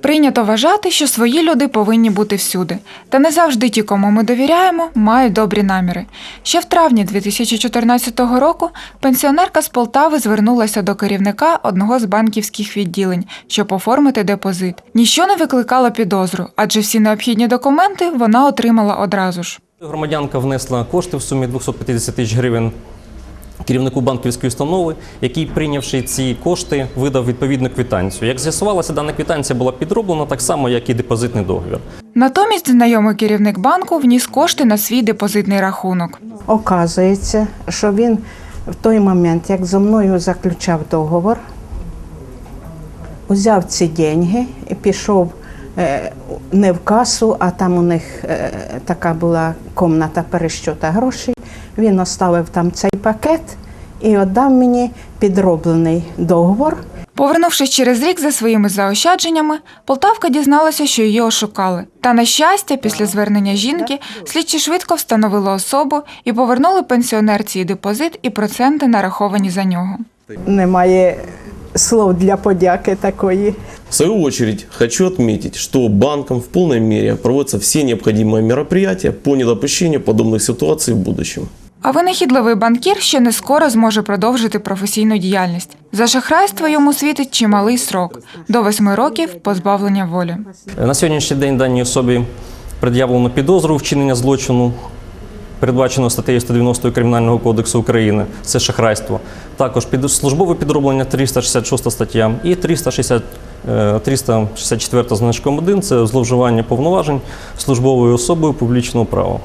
Прийнято вважати, що свої люди повинні бути всюди. Та не завжди ті, кому ми довіряємо, мають добрі наміри. Ще в травні 2014 року пенсіонерка з Полтави звернулася до керівника одного з банківських відділень, щоб оформити депозит. Ніщо не викликало підозру, адже всі необхідні документи вона отримала одразу ж. Громадянка внесла кошти в сумі 250 тисяч гривень керівнику банківської установи, який, прийнявши ці кошти, видав відповідну квитанцію. Як з'ясувалося, дана квитанція була підроблена так само, як і депозитний договір. Натомість знайомий керівник банку вніс кошти на свій депозитний рахунок. Оказується, що він в той момент, як зі мною заключав договор, взяв ці деньги і пішов е, не в касу, а там у них е, така була комната перещота грошей. Він оставив там цей пакет і віддав мені підроблений договор. Повернувшись через рік за своїми заощадженнями, Полтавка дізналася, що її ошукали. Та на щастя, після звернення жінки, слідчі швидко встановили особу і повернули пенсіонерці і депозит і проценти, нараховані за нього. Немає слов для подяки такої. В свою очередь, хочу отметить, что банком в полной мере проводятся все необходимые мероприятия по недопущению подобных ситуаций в будущем. А винахідливий банкір ще не скоро зможе продовжити професійну діяльність. За шахрайство йому світить чималий срок до восьми років позбавлення волі. На сьогоднішній день даній особі пред'явлено підозру вчинення злочину, передбаченого статтею 190 Кримінального кодексу України. Це шахрайство. Також службове підроблення 366 стаття і 360, е, 364 значком 1 – це зловживання повноважень службовою особою публічного права.